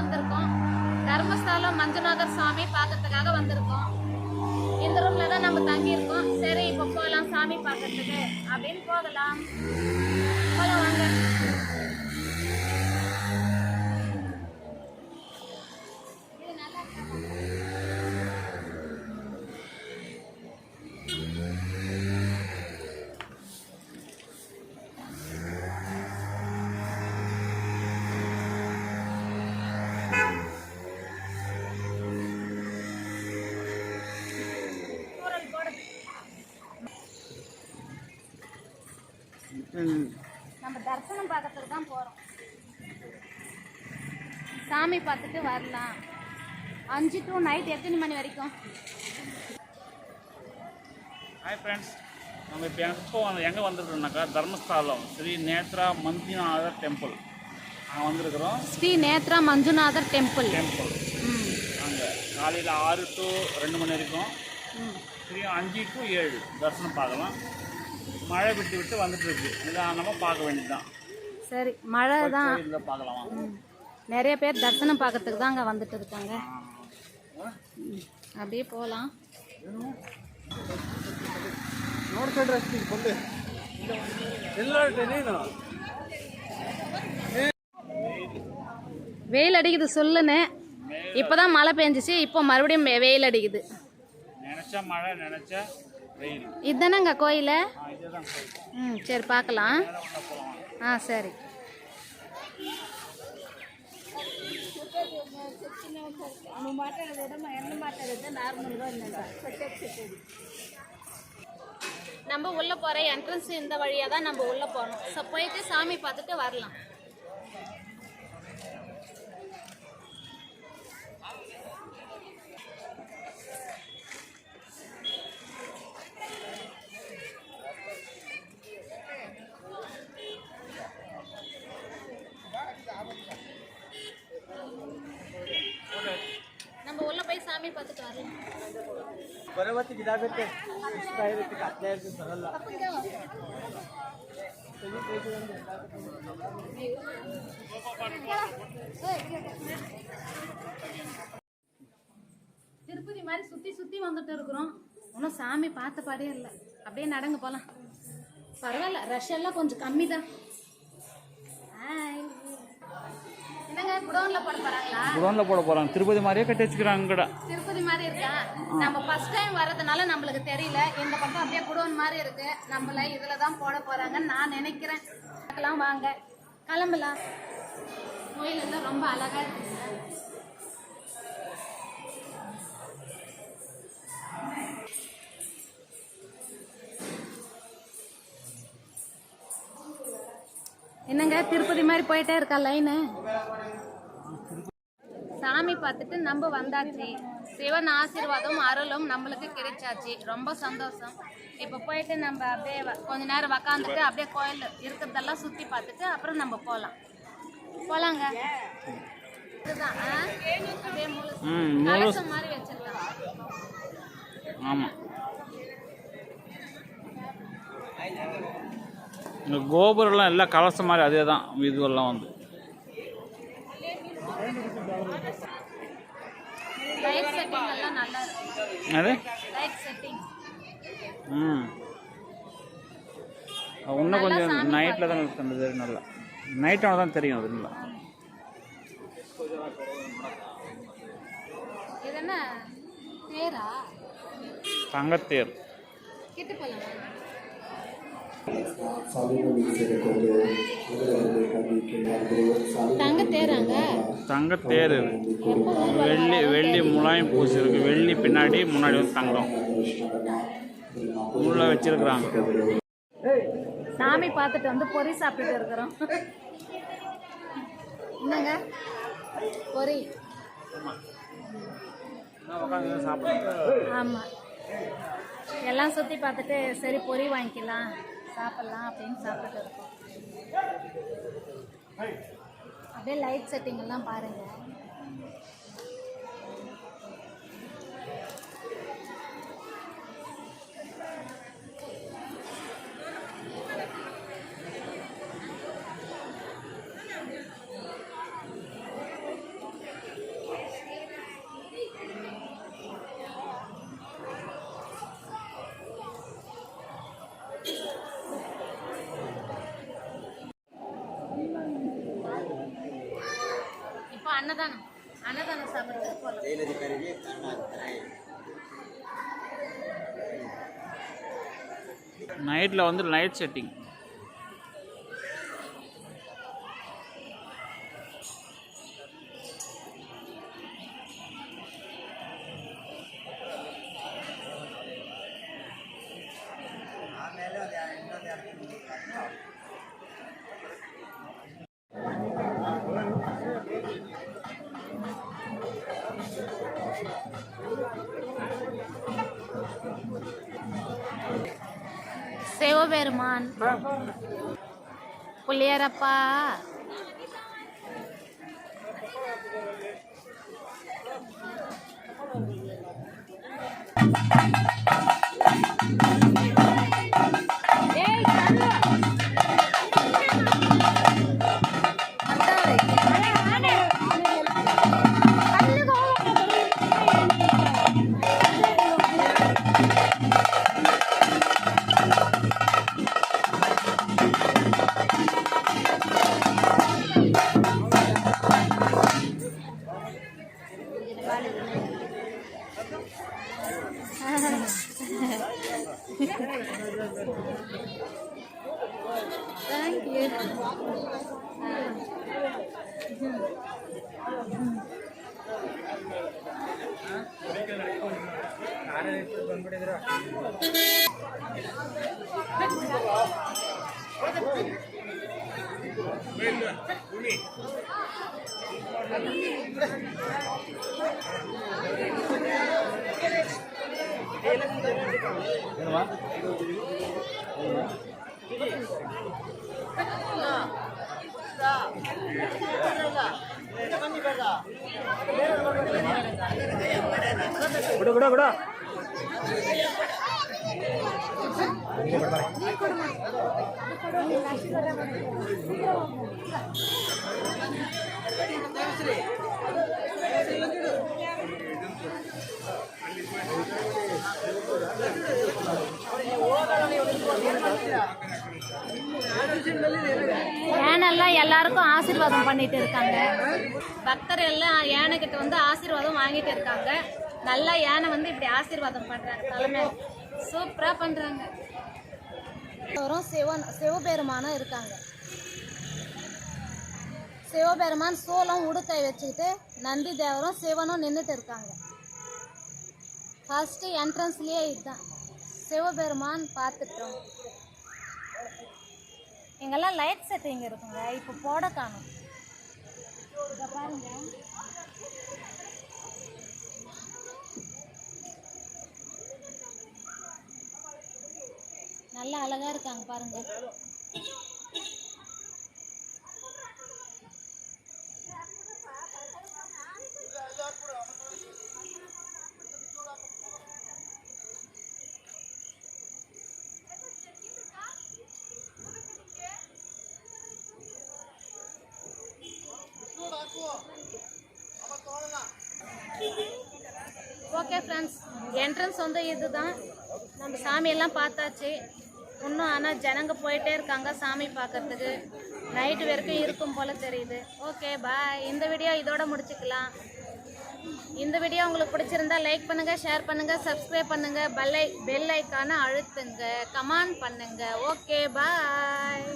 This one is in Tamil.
வந்திருக்கோம். தர்மஸ்தலம் மஞ்சுநாதர் சாமி பார்க்கறதுக்காக வந்திருக்கோம். இந்த ரூம்ல தான் நம்ம தங்கியிருக்கோம். சரி இப்போ போகலாம் சாமி பார்க்கறதுக்கு. அப்படின்னு போகலாம். போகலாம் வாங்க. நம்ம தரிசனம் பார்க்கறதுக்கு தான் போகிறோம் சாமி பார்த்துட்டு வரலாம். அஞ்சு டு நைட் எத்தனை மணி வரைக்கும்? ஹாய் ஃப்ரெண்ட்ஸ் நம்ம இப்போ எப்போ வந்து எங்கே வந்திருக்கோம்னாக்கா தர்மஸ்தாலம் ஸ்ரீ நேத்ரா மந்திநாதர் டெம்பிள் அங்கே வந்திருக்கிறோம். ஸ்ரீ நேத்ரா மஞ்சுநாதர் டெம்பிள் டெம்பிள் ம். அங்கே காலையில் ஆறு டு ரெண்டு மணி வரைக்கும். ம். திரும்ப அஞ்சு டு ஏழு தரிசனம் பார்க்கலாம். மழை விட்டு விட்டு வந்துட்டு இருக்கு. நிதானமாக பார்க்க வேண்டியதுதான். சரி மழை தான். பார்க்கலாம். நிறைய பேர் தரிசனம் பார்க்கறதுக்கு தான் அங்கே வந்துட்டு இருக்காங்க. அப்படியே போகலாம். வெயில் அடிக்குது சொல்லுன்னு. இப்போதான் மழை பெஞ்சிச்சு இப்போ மறுபடியும் வெயில் அடிக்குது. நினச்சா மழை நினச்சா இதுதானங்க கோயில்? ம் சரி பார்க்கலாம். ஆ சரி. நம்ம உள்ள போற என்ட்ரன்ஸ் இந்த வழியா தான் நம்ம உள்ள போகணும். ஸோ போயிட்டு சாமி பார்த்துட்டு வரலாம் நம்ம தமிழ் பார்த்துட்டு வரலாம் பரவத்து கிதாபத்தை இஷ்டாயிரத்து கட்டாயிரத்து சொல்லலாம். திருப்பதி மாதிரி சுற்றி சுற்றி வந்துட்டு இருக்கிறோம். ஒன்றும் சாமி பார்த்த பாடே இல்லை. அப்படியே நடங்க போகலாம் பரவாயில்ல ரஷ் எல்லாம் கொஞ்சம் கம்மி தான் குடோன்ல போட போகிறாங்க திருப்பதி மாதிரியே கட்டி வச்சுக்கிறாங்க கூட திருப்பதி மாதிரி இருக்கா? நம்ம ஃபர்ஸ்ட் டைம் வர்றதுனால நம்மளுக்கு தெரியல. இந்த பக்கம் அப்படியே குடோன் மாதிரி இருக்கு. நம்மள இதுல தான் போட போறாங்கன்னு நான் நினைக்கிறேன். பார்க்கலாம் வாங்க. கிளம்பலாம். கோயில் எல்லாம் ரொம்ப அழகா இருக்குங்க. என்னங்க திருப்பதி மாதிரி போயிட்டே இருக்கா லைனு சாமி பார்த்துட்டு நம்ம வந்தாச்சு. சிவன் ஆசீர்வாதம் அருளும் நம்மளுக்கு கிடைச்சாச்சு. ரொம்ப சந்தோஷம். இப்போ போயிட்டு நம்ம அப்படியே கொஞ்ச நேரம் உக்காந்துட்டு அப்படியே கோயில் இருக்கிறதெல்லாம் சுற்றி பார்த்துட்டு அப்புறம் நம்ம போகலாம் போகலாங்க இதுதான்? அப்படியே மாதிரி வச்சிருக்காங்க. ஆமாம் இந்த கோபுரம்லாம் எல்லாம் கலசம் மாதிரி அதே தான் இதுவெல்லாம் வந்து. லைட் செட்டிங் எல்லாம் நல்லா இருக்கு அது லைட் செட்டிங் ம் இன்னும் கொஞ்சம் நைட்டில் தான் கண்டது நல்லா. நைட்டாக தான் தெரியும் அது நல்லா. இது என்ன? தேரா? தங்கத்தேர். கிட்ட போகலாம் தங்க தேராங்க தங்கத்தேர் இது வெள்ளி வெள்ளி முலாயம் பூசி இருக்கு வெள்ளி பின்னாடி முன்னாடி வந்து தங்கம். உள்ள வச்சிருக்கிறாங்க. சாமி பார்த்துட்டு வந்து பொரி சாப்பிட்டுட்டு இருக்கிறோம். என்னங்க? பொரி ஆமாம் எல்லாம் சுற்றி பார்த்துட்டு சரி பொரி வாங்கிக்கலாம். சாப்பிட்லாம் அப்படின்னு சாப்பிட்டுட்டு இருக்கோம். அப்படியே லைட் செட்டிங் எல்லாம் பாருங்கள் அன்னதானம். அன்னதானம் சாப்பிட்றதுக்கு நைட்டில் வந்து light setting Sivaperuman புளியரப்பா thank you ಬಂದ್ಬಿಟ್ಟಿದ್ರು ಬಿಡು ಬಿಡು ಬಿಡು ಕೊಡು எல்லாருக்கும் ஆசீர்வாதம் பண்ணிட்டு இருக்காங்க. பக்தர் எல்லாம் யானை வந்து ஆசீர்வாதம் வாங்கிட்டு இருக்காங்க. நல்லா யானை வந்து இப்படி ஆசீர்வாதம் பண்றாங்க. தலைமை சூப்பரா பண்றாங்க. வரும் சிவன் சிவபெருமானும் இருக்காங்க. சிவபெருமான் சோளம் உடுக்கை வச்சுக்கிட்டு நந்தி தேவரும் சிவனும் நின்றுட்டு இருக்காங்க. ஃபஸ்ட்டு என்ட்ரன்ஸ்லேயே இதுதான். சிவபெருமான் பார்த்துட்டோம். இங்கெல்லாம் லைட் செட்டிங் இருக்குங்க. இப்போ போட காணும். இதை பாருங்க. நல்லா அழகா இருக்காங்க பாருங்க. ஓகே ஃப்ரெண்ட்ஸ் என்ட்ரன்ஸ் வந்து இதுதான். நம்ம சாமியெல்லாம் பார்த்தாச்சு. இன்னும் ஆனால் ஜனங்க போயிட்டே இருக்காங்க சாமி பார்க்கறதுக்கு. நைட்டு வரைக்கும் இருக்கும் போல் தெரியுது. ஓகே பாய் இந்த வீடியோ இதோட முடிச்சுக்கலாம். இந்த வீடியோ உங்களுக்கு பிடிச்சிருந்தா லைக் பண்ணுங்கள் ஷேர் பண்ணுங்கள் சப்ஸ்கிரைப் பண்ணுங்கள் பெல் பெல் ஐக்கான அழுத்துங்க. கமெண்ட் பண்ணுங்கள் ஓகே பாய்